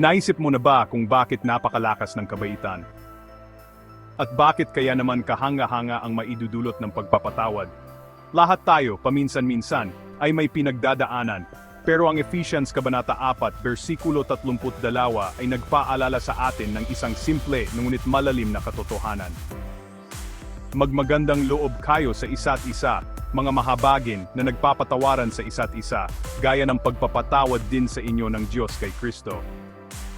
Naisip mo na ba kung bakit napakalakas ng kabaitan? At bakit kaya naman kahanga-hanga ang maidudulot ng pagpapatawad? Lahat tayo, paminsan-minsan, ay may pinagdadaanan, pero ang Ephesians Kabanata 4, versikulo 32 ay nagpaalala sa atin ng isang simple ngunit malalim na katotohanan. Magmagandang loob kayo sa isa't isa, mga mahabagin na nagpapatawaran sa isa't isa, gaya ng pagpapatawad din sa inyo ng Diyos kay Kristo.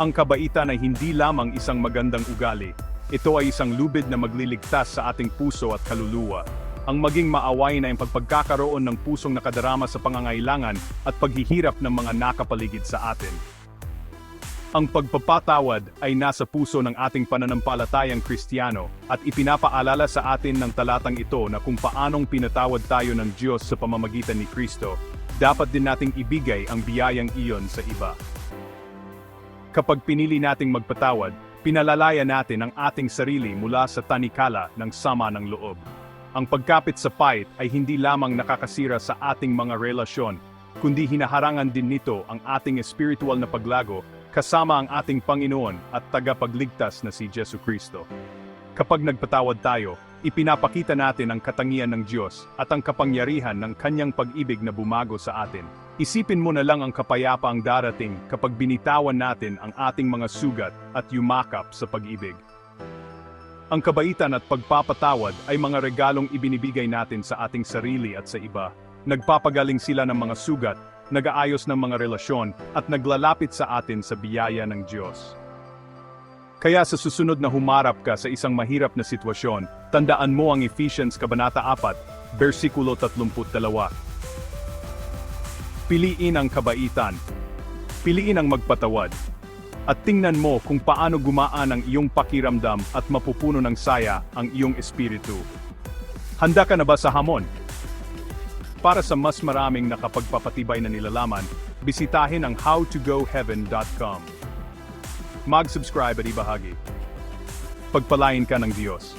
Ang kabaitan ay hindi lamang isang magandang ugali, ito ay isang lubid na magliligtas sa ating puso at kaluluwa. Ang maging maawain ay ang pagpagkakaroon ng pusong nakadarama sa pangangailangan at paghihirap ng mga nakapaligid sa atin. Ang pagpapatawad ay nasa puso ng ating pananampalatayang Kristiyano at ipinapaalala sa atin ng talatang ito na kung paanong pinatawad tayo ng Diyos sa pamamagitan ni Kristo, dapat din nating ibigay ang biyayang iyon sa iba. Kapag pinili nating magpatawad, pinalalaya natin ang ating sarili mula sa tanikala ng sama ng loob. Ang pagkapit sa pait ay hindi lamang nakakasira sa ating mga relasyon, kundi hinaharangan din nito ang ating espiritual na paglago kasama ang ating Panginoon at tagapagligtas na si Jesu Kristo. Kapag nagpatawad tayo, ipinapakita natin ang katangian ng Diyos at ang kapangyarihan ng kanyang pag-ibig na bumago sa atin. Isipin mo na lang ang kapayapa ang darating kapag binitawan natin ang ating mga sugat at yumakap sa pag-ibig. Ang kabaitan at pagpapatawad ay mga regalong ibinibigay natin sa ating sarili at sa iba. Nagpapagaling sila ng mga sugat, nagaayos ng mga relasyon, at naglalapit sa atin sa biyaya ng Diyos. Kaya sa susunod na humarap ka sa isang mahirap na sitwasyon, tandaan mo ang Ephesians Kabanata 4, versikulo 32. Piliin ang kabaitan. Piliin ang magpatawad. At tingnan mo kung paano gumaan ang iyong pakiramdam at mapupuno ng saya ang iyong espiritu. Handa ka na ba sa hamon? Para sa mas maraming nakapagpapatibay na nilalaman, bisitahin ang howtogoheaven.com. Mag-subscribe at ibahagi. Pagpalain ka ng Diyos.